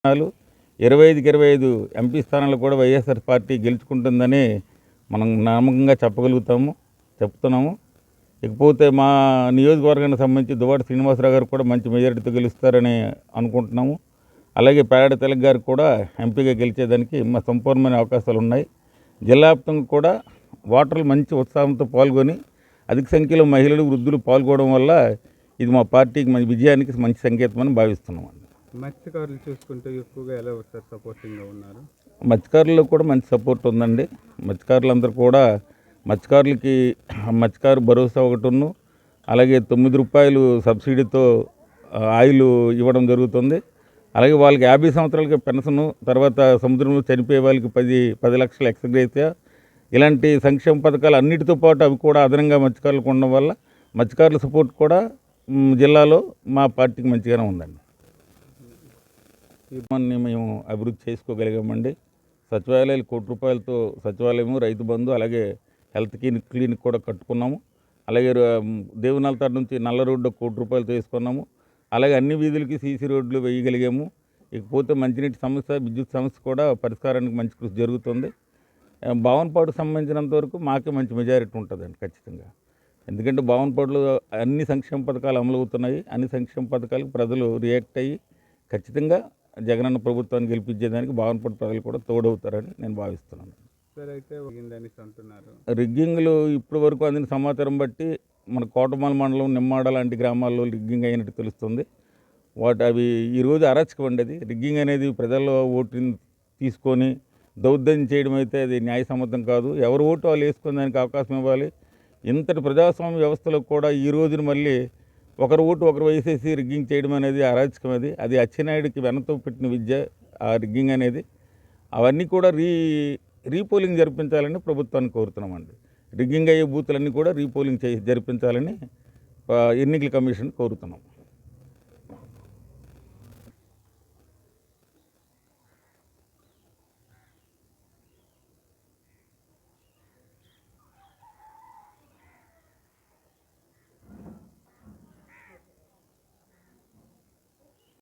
స్థానాలు ఇరవై ఐదుకి ఇరవై ఐదు ఎంపీ స్థానాలు కూడా వైఎస్ఆర్ పార్టీ గెలుచుకుంటుందని మనం నమ్మకంగా చెప్పగలుగుతాము చెప్తున్నాము. ఇకపోతే మా నియోజకవర్గానికి సంబంధించి దువాడ శ్రీనివాసరావు గారు కూడా మంచి మెజారిటీతో గెలుస్తారని అనుకుంటున్నాము. అలాగే పేడ తెలగ గారు కూడా ఎంపీగా గెలిచేదానికి మా సంపూర్ణమైన అవకాశాలు ఉన్నాయి. జిల్లా వ్యాప్తంగా కూడా ఓటర్లు మంచి ఉత్సాహంతో పాల్గొని అధిక సంఖ్యలో మహిళలు వృద్ధులు పాల్గొనడం వల్ల ఇది మా పార్టీకి మంచి విజయానికి మంచి సంకేతమని భావిస్తున్నాం మత్స్యకారులు చూసుకుంటే ఎక్కువగా ఎలా సార్ సపోర్టింగ్గా ఉన్నారు. మత్స్యకారుల్లో కూడా మంచి సపోర్ట్ ఉందండి. మత్స్యకారులందరూ కూడా మత్స్యకారులకి మత్స్యకారు భరోసా ఒకటిను అలాగే తొమ్మిది రూపాయలు సబ్సిడీతో ఆయిల్ ఇవ్వడం జరుగుతుంది. అలాగే వాళ్ళకి యాభై సంవత్సరాలకి పెన్షన్ తర్వాత సముద్రంలో చనిపోయే వాళ్ళకి పది పది లక్షల ఎక్స్గ్రేసియా ఇలాంటి సంక్షేమ పథకాలు అన్నిటితో పాటు అవి కూడా అదనంగా మత్స్యకారులకు ఉండడం వల్ల మత్స్యకారుల సపోర్ట్ కూడా జిల్లాలో మా పార్టీకి మంచిగానే ఉందండి. మనని మేము అభివృద్ధి చేసుకోగలిగామండి. సచివాలయాలు కోటి రూపాయలతో సచివాలయము రైతు బంధు అలాగే హెల్త్ క్లినిక్ క్లినిక్ కూడా కట్టుకున్నాము. అలాగే ర- దేవునాలతాడు నుంచి నల్ల రోడ్డు కోటి రూపాయలతో వేసుకున్నాము. అలాగే అన్ని వీధులకి సీసీ రోడ్లు వేయగలిగాము. ఇకపోతే మంచినీటి సమస్య విద్యుత్ సమస్య కూడా పరిష్కారానికి మంచి కృషి జరుగుతుంది. ఆ, సంబంధించినంత వరకు మాకే మంచి మెజారిటీ ఉంటుందండి ఖచ్చితంగా. ఎందుకంటే భావనపాడులో అన్ని సంక్షేమ పథకాలు అమలవుతున్నాయి. అన్ని సంక్షేమ పథకాలకు ప్రజలు రియాక్ట్ అయ్యి ఖచ్చితంగా జగనన్న ప్రభుత్వాన్ని గెలిపించేదానికి భావనపాడు ప్రజలు కూడా తోడవుతారని నేను భావిస్తున్నాను. రిగ్గింగ్లు ఇప్పటి వరకు అందిన సమాచారం బట్టి మన కోటమాల మండలం నిమ్మాడ లాంటి గ్రామాల్లో రిగ్గింగ్ అయినట్టు తెలుస్తుంది. వాటి అవి ఈరోజు అరాచకం అండి అది. రిగ్గింగ్ అనేది ప్రజల్లో ఓటుని తీసుకొని దౌర్జన్యం చేయడం అయితే అది న్యాయసమ్మతం కాదు. ఎవరు ఓటు వాళ్ళు వేసుకునే దానికి అవకాశం ఇవ్వాలి. ఇంతటి ప్రజాస్వామ్య వ్యవస్థలో కూడా ఈ రోజున మళ్ళీ ఒకరు ఓటు ఒకరు వేసేసి రిగ్గింగ్ చేయడం అనేది అరాచకం అది. అది అచ్చెన్నాయుడికి వెనతో పెట్టిన విద్య ఆ రిగ్గింగ్ అనేది. అవన్నీ కూడా రీ రీపోలింగ్ జరిపించాలని ప్రభుత్వాన్ని కోరుతున్నామండి రిగ్గింగ్ అయ్యే బూతులన్నీ కూడా రీపోలింగ్ చేసి జరిపించాలని ఎన్నికల కమిషన్ కోరుతున్నాం.